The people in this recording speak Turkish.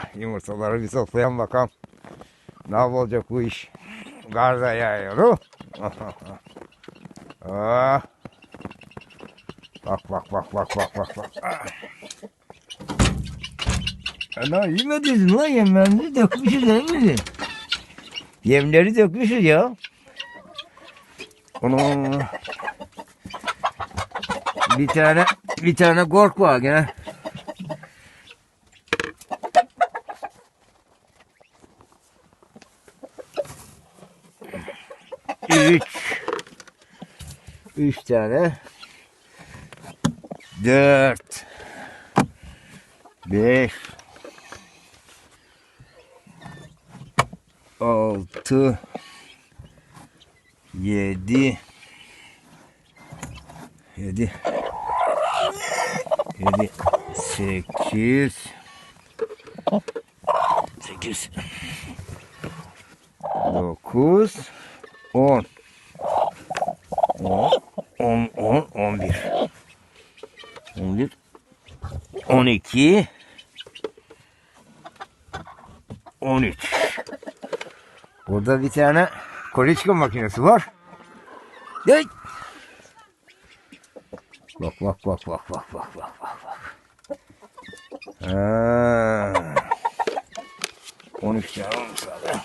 Yumurtaları bir toplayan bakalım. Ne olacak bu iş? Kar da yağıyor. Ah. Bak bak bak bak bak bak bak. Ah. Ana yemediniz lan yemlerini dökmüşüz değil? Yemleri dökmüşüz ya. Onu bir tane bir tane kork var gene. 3 3 tane. 4 5 6 7 7 7 8 8 9 10 On. On. On. On bir. On bir. On iki. On üç. Burada bir tane koliçka makinesi var. Hey! Bak bak bak bak bak bak bak bak bak. Ha. 13 tane olmuş abi.